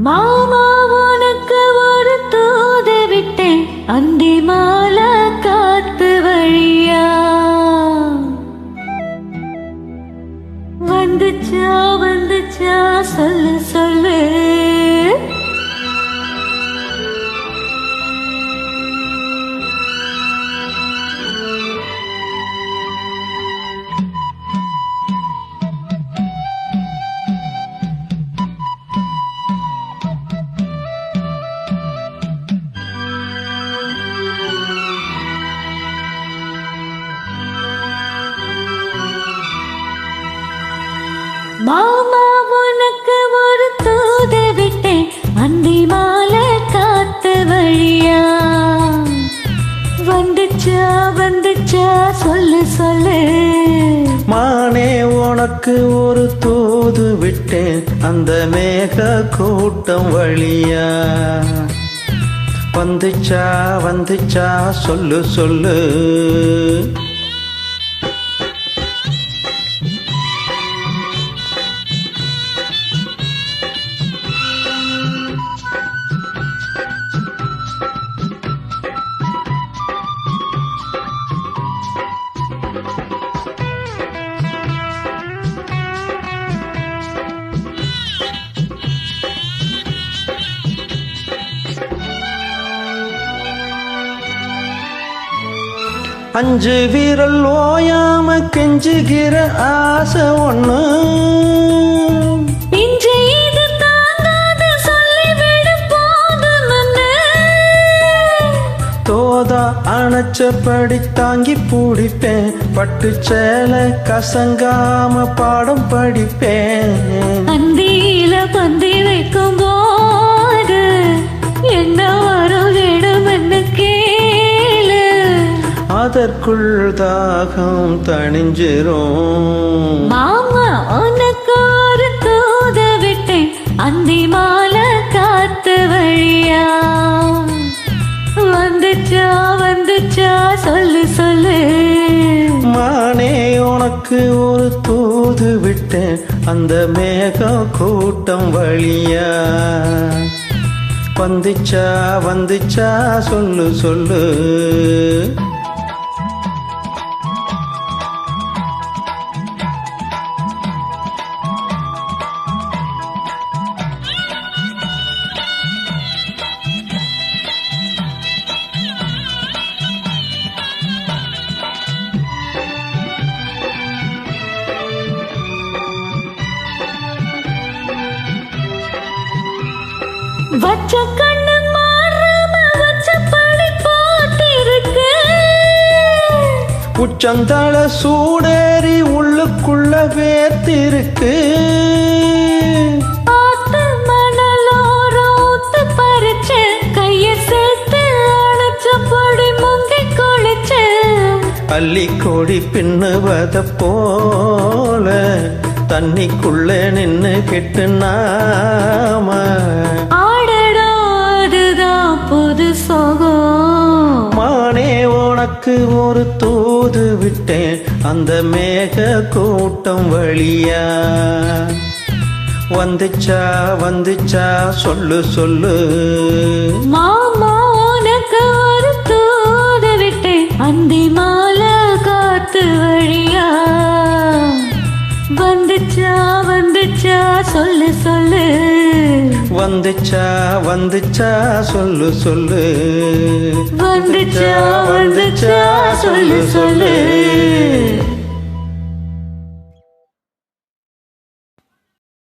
மாமா உனக்கு ஒரு தூது விட்டேன். அந்தி மாலை காத்து வழியா. வந்துச்சா வந்துச்சா சொல்லு சொல்லு. மாமா உனக்கு ஒரு தூது விட்டேன். அந்தி மாலை காத்து வழியா. வந்துச்சா வந்துச்சா சொல்லு சொல்லு. மானே உனக்கு ஒரு தூது விட்டேன். அந்த மேக கூட்டம் வழியா. வந்துச்சா வந்துச்சா சொல்லு சொல்லு. அஞ்சு வீரல் ஓயாம கெஞ்சுகிற ஆசை ஒண்ணு. தோதா அணைச்சபடி தாங்கி பிடிப்பேன். பட்டு சேலை கசங்காம பாடம் படிப்பேன். பந்தி அதற்குள் தாகம் தணிஞ்சிரும். மாமா உனக்கு ஒரு தூது விட்டேன் அந்தி மாலை காத்து வழியா. வந்துச்சா வந்துச்சா சொல்லு சொல்லு. மானே உனக்கு ஒரு தூது விட்டேன் அந்த மேகம் கூட்டம் வழியா. வந்துச்சா வந்துச்சா சொல்லு சொல்லு. வச்ச கண்ணு மாறாம வச்ச பழி போட்டிருக்கு. உச்சந்தள சூடேறி உள்ளுக்குள்ள குளிச்சு. அள்ளி கோடி பின்னுவத போல தண்ணிக்குள்ள நின்னு கெட்டு நாம. உனக்கு ஒரு தூது விட்டேன். அந்த மேக கூட்டம் வழியா? வந்துச்சா வந்துச்சா? சொல்லு சொல்லு. மாமா, உனக்கு ஒரு தூது விட்டேன், அந்தி மாலை காத்து வழியா? வந்துச்சா வந்துச்சா? சொல்லு சொல்லு. வந்துச்சா வந்துச்சா? சொல்லு சொல்லு. வந்துச்சா சொல்லு சொல்லு